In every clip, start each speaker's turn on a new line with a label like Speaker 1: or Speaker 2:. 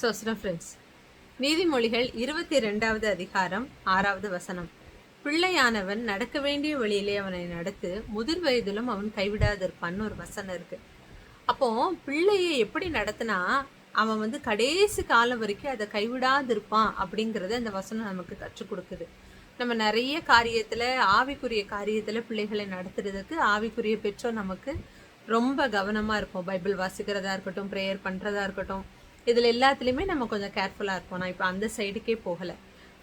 Speaker 1: சோஸ்ரம் friends நீதிமொழிகள் இருபத்தி ரெண்டாவது அதிகாரம் ஆறாவது வசனம். பிள்ளையானவன் நடக்க வேண்டிய வழியிலே அவனை நடத்து முதிர் வயதிலும் அவன் கைவிடாதிருப்பான்னு ஒரு வசனம் இருக்கு. அப்போ பிள்ளையை எப்படி நடத்தினா அவன் வந்து கடைசி காலம் வரைக்கும் அதை கைவிடாதிருப்பான் அப்படிங்கிறத அந்த வசனம் நமக்கு கற்றுக் கொடுக்குது. நம்ம நிறைய காரியத்தில் ஆவிக்குரிய காரியத்தில் பிள்ளைகளை நடத்துறதுக்கு ஆவிக்குரிய பெற்றோர் நமக்கு ரொம்ப கவனமாக இருப்போம். பைபிள் வாசிக்கிறதா இருக்கட்டும் ப்ரேயர் பண்ணுறதா இருக்கட்டும் இதில் எல்லாத்துலேயுமே நம்ம கொஞ்சம் கேர்ஃபுல்லாக இருப்போம். நான் இப்போ அந்த சைடுக்கே போகலை.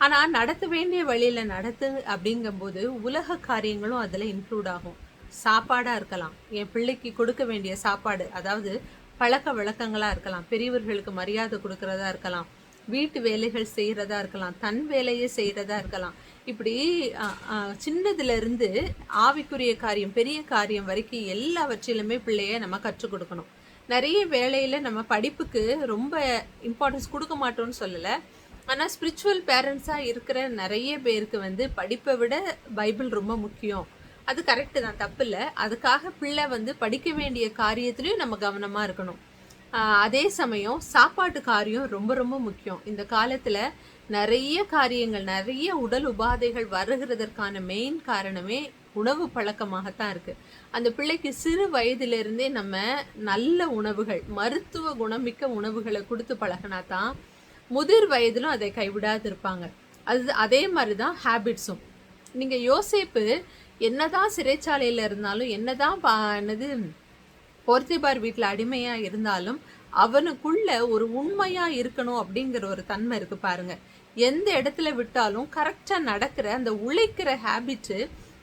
Speaker 1: ஆனால் நடத்த வேண்டிய வழியில் நடத்து அப்படிங்கும்போது உலக காரியங்களும் அதில் இன்க்ளூட் ஆகும். சாப்பாடாக இருக்கலாம். என் பிள்ளைக்கு கொடுக்க வேண்டிய சாப்பாடு அதாவது பழக்க வழக்கங்களாக இருக்கலாம். பெரியவர்களுக்கு மரியாதை கொடுக்கறதா இருக்கலாம். வீட்டு வேலைகள் செய்கிறதா இருக்கலாம். தன் வேலையை செய்கிறதா இருக்கலாம். இப்படி சின்னதுலேருந்து ஆவிக்குரிய காரியம் பெரிய காரியம் வரைக்கும் எல்லாவற்றிலுமே பிள்ளைய நம்ம கற்றுக் கொடுக்கணும். நிறைய வேலையில் நம்ம படிப்புக்கு ரொம்ப இம்பார்ட்டன்ஸ் கொடுக்க மாட்டோம்னு சொல்லலை. ஆனால் ஸ்பிரிச்சுவல் பேரண்ட்ஸாக இருக்கிற நிறைய பேருக்கு வந்து படிப்பை விட பைபிள் ரொம்ப முக்கியம். அது கரெக்டு தான் தப்பு இல்லை. அதுக்காக பிள்ளை வந்து படிக்க வேண்டிய காரியத்துலேயும் நம்ம கவனமாக இருக்கணும். அதே சமயம் சாப்பாட்டு காரியம் ரொம்ப ரொம்ப முக்கியம். இந்த காலத்தில் நிறைய காரியங்கள் நிறைய உடல் உபாதைகள் வருகிறதற்கான மெயின் காரணமே உணவு பழக்கமாகத்தான் இருக்குது அந்த பிள்ளைக்கு சிறு வயதிலிருந்தே நம்ம நல்ல உணவுகள் மருத்துவ குணமிக்க உணவுகளை கொடுத்து பழகினா தான் முதிர் வயதிலும் அதை கைவிடாது இருப்பாங்க அது அதே மாதிரி தான் ஹேபிட்ஸும் நீங்கள் யோசேப்பு என்னதான் சிறைச்சாலையில் இருந்தாலும் என்னதான் பா- என்னது போர்த்திபார் வீட்டில் அடிமையாக இருந்தாலும் அவனுக்குள்ள ஒரு உண்மையாக இருக்கணும் அப்படிங்கிற ஒரு தன்மை இருக்குது பாருங்க. எந்த இடத்துல விட்டாலும் கரெக்டாக நடக்கிற அந்த உழைக்கிற ஹேபிட்டு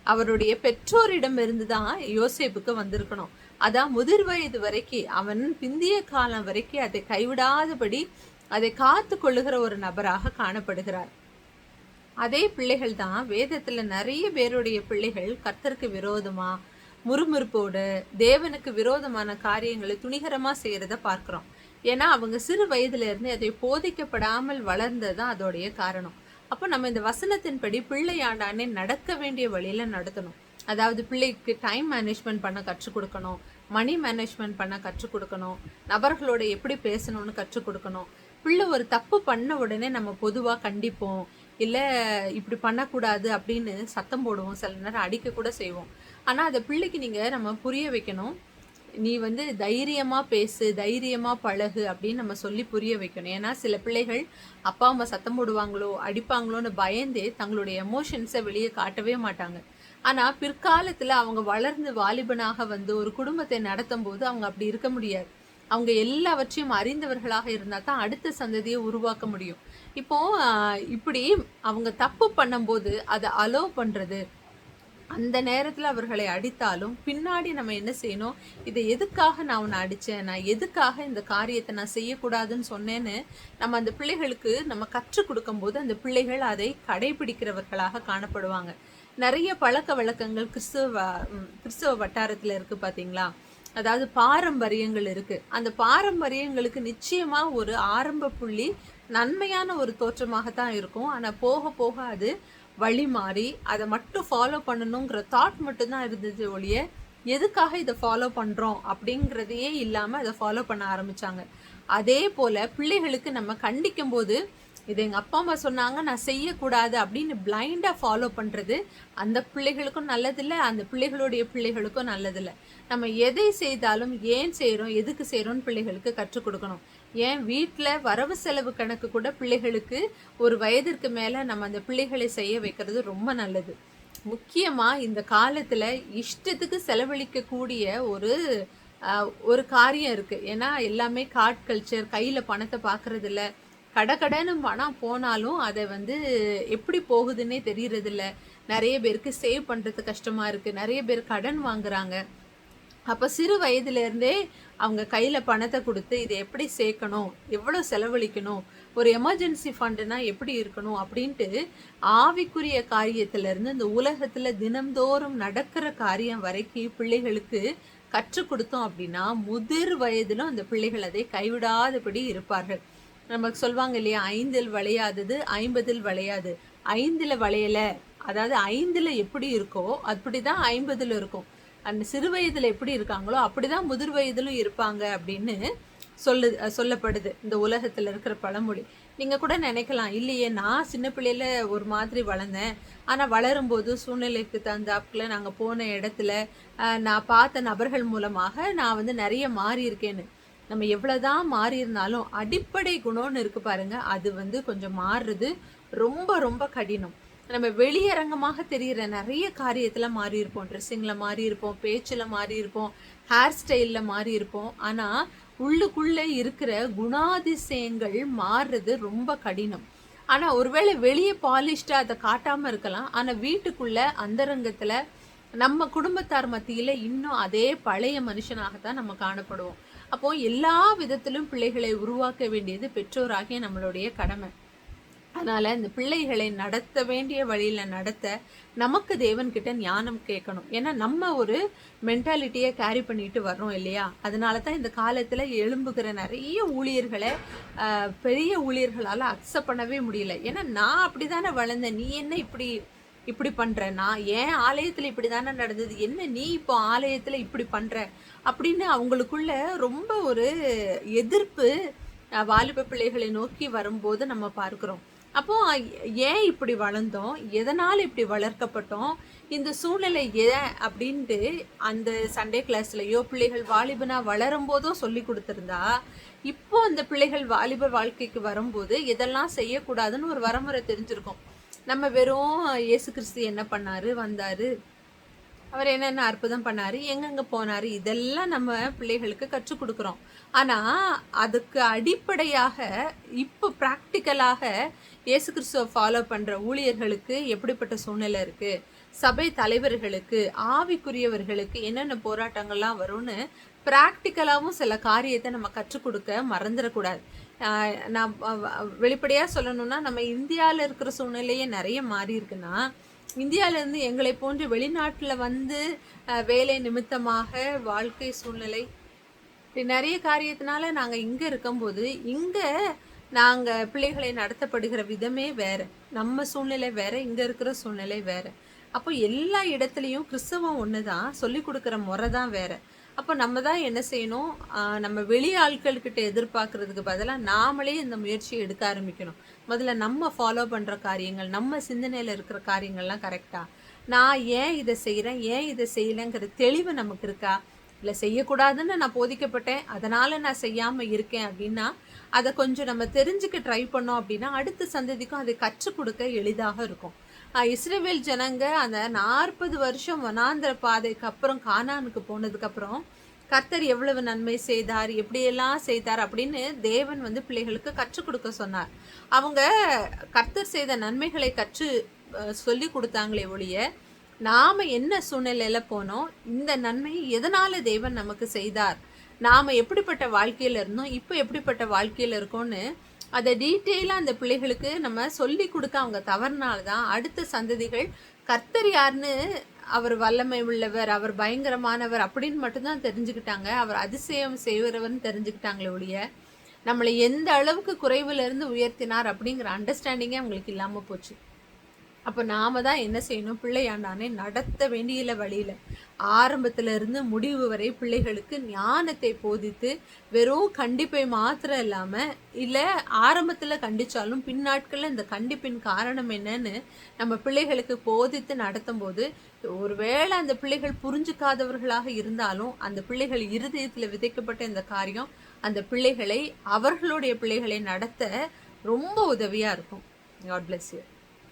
Speaker 1: அவருடைய பெற்றோரிடம் இருந்து தான் யோசேப்புக்கு வந்திருக்கணும். அதான் முதிர் வயது வரைக்கும் அவன் பிந்திய காலம் வரைக்கும் அதை கைவிடாதபடி அதை காத்து கொள்ளுகிற ஒரு நபராக காணப்படுகிறார். அதே பிள்ளைகள் தான் வேதத்துல நிறைய பேருடைய பிள்ளைகள் கர்த்தருக்கு விரோதமா முறுமுறுப்போடு தேவனுக்கு விரோதமான காரியங்களை துணிகரமா செய்யறத பார்க்கிறோம். ஏன்னா அவங்க சிறு வயதுல இருந்து அதை போதிக்கப்படாமல் வளர்ந்ததுதான் அதோடைய காரணம். அப்போ நம்ம இந்த வசனத்தின்படி பிள்ளையாண்டானே நடக்க வேண்டிய வழியில் நடத்தணும். அதாவது பிள்ளைக்கு டைம் மேனேஜ்மெண்ட் பண்ண கற்றுக் கொடுக்கணும். மணி மேனேஜ்மெண்ட் பண்ண கற்றுக் கொடுக்கணும். நபர்களோட எப்படி பேசணும்னு கற்றுக் கொடுக்கணும். பிள்ளை ஒரு தப்பு பண்ண உடனே நம்ம பொதுவாக கண்டிப்போம். இல்லை இப்படி பண்ணக்கூடாது அப்படின்னு சத்தம் போடுவோம். சில நேரம் அடிக்க கூட செய்வோம். ஆனால் அதை பிள்ளைக்கு நீங்கள் நம்ம புரிய வைக்கணும். நீ வந்து தைரியமாக பேசு தைரியமாக பழகு அப்படின்னு நம்ம சொல்லி புரிய வைக்கணும். ஏன்னா சில பிள்ளைகள் அப்பா அம்மா சத்தம் போடுவாங்களோ அடிப்பாங்களோன்னு பயந்தே தங்களுடைய எமோஷன்ஸை வெளியே காட்டவே மாட்டாங்க. ஆனால் பிற்காலத்தில் அவங்க வளர்ந்து வாலிபனாக வந்து ஒரு குடும்பத்தை நடத்தும் போது அவங்க அப்படி இருக்க முடியாது. அவங்க எல்லாவற்றையும் அறிந்தவர்களாக இருந்தால் தான் அடுத்த சந்ததியை உருவாக்க முடியும். இப்போ இப்படி அவங்க தப்பு பண்ணும்போது அதை அலோவ் பண்ணுறது அந்த நேரத்தில் அவர்களை அடித்தாலும் பின்னாடி நம்ம என்ன செய்யணும்? இதை எதுக்காக நான் உன்னை அடித்தேன் நான் எதுக்காக இந்த காரியத்தை நான் செய்யக்கூடாதுன்னு சொன்னேன்னு நம்ம அந்த பிள்ளைகளுக்கு நம்ம கற்றுக் கொடுக்கும்போது அந்த பிள்ளைகள் அதை கடைபிடிக்கிறவர்களாக காணப்படுவாங்க. நிறைய பழக்க வழக்கங்கள் கிறிஸ்துவ கிறிஸ்தவ வட்டாரத்தில் கிறிஸ்துவ பார்த்தீங்களா அதாவது பாரம்பரியங்கள் இருக்குது அந்த பாரம்பரியங்களுக்கு நிச்சயமாக ஒரு ஆரம்ப புள்ளி நன்மையான ஒரு தோற்றமாகத்தான் இருக்கும். ஆனால் போக போக அது வழி மாறி அதை மட்டும் ஃபாலோ பண்ணணுங்கிற தாட் மட்டும்தான் இருந்தது ஒழிய எதுக்காக இதை ஃபாலோ பண்ணுறோம் அப்படிங்கிறதையே இல்லாமல் அதை ஃபாலோ பண்ண ஆரம்பித்தாங்க அதே போல் பிள்ளைகளுக்கு நம்ம கண்டிக்கும் போது இது எங்கள் அப்பா அம்மா சொன்னாங்க நான் செய்யக்கூடாது அப்படின்னு பிளைண்டாக ஃபாலோ பண்ணுறது அந்த பிள்ளைகளுக்கும் நல்லதில்லை அந்த பிள்ளைகளுடைய பிள்ளைகளுக்கும் நல்லதில்லை. நம்ம எதை செய்தாலும் ஏன் செய்கிறோம் எதுக்கு செய்கிறோம்னு பிள்ளைகளுக்கு கற்றுக் கொடுக்கணும். ஏன் வீட்டில் வரவு செலவு கணக்கு கூட பிள்ளைகளுக்கு ஒரு வயதிற்கு மேலே நம்ம அந்த பிள்ளைகளை செய்ய வைக்கிறது ரொம்ப நல்லது. முக்கியமாக இந்த காலத்தில் இஷ்டத்துக்கு செலவழிக்கக்கூடிய ஒரு ஒரு காரியம் இருக்குது ஏன்னா எல்லாமே கார்ட் கல்ச்சர் கையில் பணத்தை பார்க்குறதில்ல இல்ல கடகடன்னு பணம் போனாலும் அதை வந்து எப்படி போகுதுன்னே தெரியறதில்ல. நிறைய பேருக்கு சேவ் பண்ணுறது கஷ்டமாக இருக்குது நிறைய பேர் கடன் வாங்குறாங்க. அப்போ சிறு வயதிலேருந்தே அவங்க கையில் பணத்தை கொடுத்து இதை எப்படி சேர்க்கணும் எவ்வளோ செலவழிக்கணும் ஒரு எமர்ஜென்சி ஃபண்டுனா எப்படி இருக்கணும் அப்படின்ட்டு ஆவிக்குரிய காரியத்திலேருந்து இந்த உலகத்தில் தினம்தோறும் நடக்கிற காரியம் வரைக்கும் பிள்ளைகளுக்கு கற்றுக் கொடுத்தோம் அப்படின்னா முதிர் வயதிலும் அந்த பிள்ளைகள் அதை கைவிடாதபடி இருப்பார்கள். நமக்கு சொல்லுவாங்க இல்லையா ஐந்தில் விளையாதது ஐம்பதில் விளையாது. ஐந்தில் வளையலை அதாவது ஐந்தில் எப்படி இருக்கோ அப்படி தான் ஐம்பதில் இருக்கும். அந்த சிறு வயதில் எப்படி இருக்காங்களோ அப்படிதான் முதிர் வயதிலும் இருப்பாங்க அப்படின்னு சொல்லு சொல்லப்படுது இந்த உலகத்தில் இருக்கிற பழமொழி. நீங்கள் கூட நினைக்கலாம் இல்லையே நான் சின்ன பிள்ளையில ஒரு மாதிரி வளர்ந்தேன். ஆனால் வளரும்போது சூழ்நிலைக்கு தகுந்தாப்புல நாங்கள் போன இடத்துல நான் பார்த்த நபர்கள் மூலமாக நான் வந்து நிறைய மாறி இருக்கேன்னு. நம்ம எவ்வளோதான் மாறி இருந்தாலும் அடிப்படை குணம்னு இருக்கு பாருங்க அது வந்து கொஞ்சம் மாறுறது ரொம்ப ரொம்ப கடினம். நம்ம வெளியரங்கமாக தெரிகிற நிறைய காரியத்தில் மாறி இருப்போம் ட்ரெஸ்ஸிங்கில் மாறி இருப்போம் பேச்சில் மாறி இருப்போம் ஹேர் ஸ்டைலில் மாறி இருப்போம் ஆனால் உள்ளுக்குள்ளே இருக்கிற குணாதிசயங்கள் மாறுறது ரொம்ப கடினம். ஆனால் ஒருவேளை வெளியே பாலிஷ்டாக அதை காட்டாமல் இருக்கலாம். ஆனால் வீட்டுக்குள்ளே அந்தரங்கத்தில் நம்ம குடும்பத்தார் மத்தியில் இன்னும் அதே பழைய மனுஷனாகத்தான் நம்ம காணப்படுவோம். அப்போ எல்லா விதத்திலும் பிள்ளைகளை உருவாக்க வேண்டியது பெற்றோராகிய நம்மளுடைய கடமை. அதனால் இந்த பிள்ளைகளை நடத்த வேண்டிய வழியில் நடத்த நமக்கு தேவன்கிட்ட ஞானம் கேட்கணும். ஏன்னா நம்ம ஒரு மென்டாலிட்டியை கேரி பண்ணிட்டு வர்றோம் இல்லையா? அதனால தான் இந்த காலத்தில் எழும்புகிற நிறைய ஊழியர்களை பெரிய ஊழியர்களால் அக்செப்ட் பண்ணவே முடியல. ஏன்னா நான் அப்படி தானே வளர்ந்தேன். நீ என்ன இப்படி இப்படி பண்ணுற நான் ஏன் ஆலயத்தில் இப்படி தானே நடந்தது. என்ன நீ இப்போ ஆலயத்தில் இப்படி பண்ணுற அப்படின்னு அவங்களுக்குள்ள ரொம்ப ஒரு எதிர்ப்பு வாலிப பிள்ளைகளை நோக்கி வரும்போது நம்ம பார்க்குறோம். அப்போ ஏன் இப்படி வளர்ந்தோம்? எதனால் இப்படி வளர்க்கப்பட்டோம்? இந்த சூழ்நிலை ஏன் அப்படின்ட்டு அந்த சண்டே கிளாஸ்லையோ பிள்ளைகள் வாலிபனாக வளரும் போதும் சொல்லி கொடுத்துருந்தா இப்போ அந்த பிள்ளைகள் வாலிப வாழ்க்கைக்கு வரும்போது எதெல்லாம் செய்யக்கூடாதுன்னு ஒரு வரமுறை தெரிஞ்சிருக்கும். நம்ம வெறும் இயேசு கிறிஸ்து என்ன பண்ணாரு? வந்தாரு. அவர் என்னென்ன அற்புதம் பண்ணார்? எங்கெங்கே போனார்? இதெல்லாம் நம்ம பிள்ளைகளுக்கு கற்றுக் கொடுக்குறோம். ஆனால் அதுக்கு அடிப்படையாக இப்போ ப்ராக்டிக்கலாக இயேசு கிறிஸ்துவை ஃபாலோ பண்ணுற ஊழியர்களுக்கு எப்படிப்பட்ட சூழ்நிலை இருக்குது சபை தலைவர்களுக்கு ஆவிக்குரியவர்களுக்கு என்னென்ன போராட்டங்கள்லாம் வரும்னு ப்ராக்டிக்கலாகவும் சில காரியத்தை நம்ம கற்றுக் கொடுக்க மறந்துடக்கூடாது. நான் வெளிப்படையாக சொல்லணும்னா நம்ம இந்தியாவில் இருக்கிற சூழ்நிலையே நிறைய மாறி இருக்குன்னா இந்தியாவிலேருந்து எங்களை போன்று வெளிநாட்டில் வந்து வேலை நிமித்தமாக வாழ்க்கை சூழ்நிலை இப்படி நிறைய காரியத்தினால நாங்கள் இங்கே இருக்கும்போது இங்கே நாங்கள் பிள்ளைகளை நடத்தப்படுகிற விதமே வேறு. நம்ம சூழ்நிலை வேறு இங்கே இருக்கிற சூழ்நிலை வேறு. அப்போ எல்லா இடத்துலையும் கிறிஸ்தவம் ஒன்று தான் சொல்லி கொடுக்குற முறை தான் வேறு. அப்போ நம்ம தான் என்ன செய்யணும்? நம்ம வெளி ஆட்கள்கிட்ட எதிர்பார்க்கறதுக்கு பதிலாக நாமளே இந்த முயற்சியை எடுக்க ஆரம்பிக்கணும். முதல்ல நம்ம ஃபாலோ பண்ணுற காரியங்கள் நம்ம சிந்தனையில் இருக்கிற காரியங்கள்லாம் கரெக்டாக நான் ஏன் இதை செய்கிறேன் ஏன் இதை செய்யலைங்கிற தெளிவு நமக்கு இருக்கா? இல்லை செய்யக்கூடாதுன்னு நான் போதிக்கப்பட்டேன். அதனால் நான் செய்யாமல் இருக்கேன் அப்படின்னா அதை கொஞ்சம் நம்ம தெரிஞ்சுக்க ட்ரை பண்ணோம் அப்படின்னா அடுத்த சந்ததிக்கும் அதை கற்றுக் கொடுக்க எளிதாக இருக்கும். இஸ்ரேவேல் ஜனங்க அந்த நாற்பது வருஷம் வனாந்திர பாதைக்கு அப்புறம் கானானுக்கு போனதுக்கப்புறம் கர்த்தர் எவ்வளவு நன்மை செய்தார் எப்படியெல்லாம் செய்தார் அப்படின்னு தேவன் வந்து பிள்ளைகளுக்கு கற்றுக் கொடுக்க சொன்னார். அவங்க கர்த்தர் செய்த நன்மைகளை கற்று சொல்லி கொடுத்தாங்களே ஒழிய நாம் என்ன சூழ்நிலையில் போனோம் இந்த நன்மை எதனால் தேவன் நமக்கு செய்தார் நாம் எப்படிப்பட்ட வாழ்க்கையில் இருந்தோம் இப்போ எப்படிப்பட்ட வாழ்க்கையில் இருக்கோன்னு அதை டீட்டெயிலாக அந்த பிள்ளைகளுக்கு நம்ம சொல்லி கொடுக்க அவங்க தவறுனால தான் அடுத்த சந்ததிகள் கர்த்தர் யாருன்னு அவர் வல்லமை உள்ளவர் அவர் பயங்கரமானவர் அப்படின்னு மட்டும்தான் தெரிஞ்சுக்கிட்டாங்க. அவர் அதிசயம் செய்வரவர்னு தெரிஞ்சுக்கிட்டாங்களே ஒழிய நம்மளை எந்த அளவுக்கு குறைவுலேருந்து உயர்த்தினார் அப்படிங்கிற அண்டர்ஸ்டாண்டிங்கே அவங்களுக்கு இல்லாமல் போச்சு. அப்போ நாம தான் என்ன செய்யணும்? பிள்ளையாண்டானே நடத்த வேண்டிய வழியில். ஆரம்பத்திலிருந்து முடிவு வரை பிள்ளைகளுக்கு ஞானத்தை போதித்து வெறும் கண்டிப்பை மாத்திரம் இல்லாமல் இல்லை ஆரம்பத்தில் கண்டிச்சாலும் பின்னாட்களில் இந்த கண்டிப்பின் காரணம் என்னன்னு நம்ம பிள்ளைகளுக்கு போதித்து நடத்தும் போது ஒருவேளை அந்த பிள்ளைகள் புரிஞ்சுக்காதவர்களாக இருந்தாலும் அந்த பிள்ளைகள் இருதயத்தில் விதைக்கப்பட்ட இந்த காரியம் அந்த பிள்ளைகளை அவர்களுடைய பிள்ளைகளை நடத்த ரொம்ப உதவியாக இருக்கும். God bless you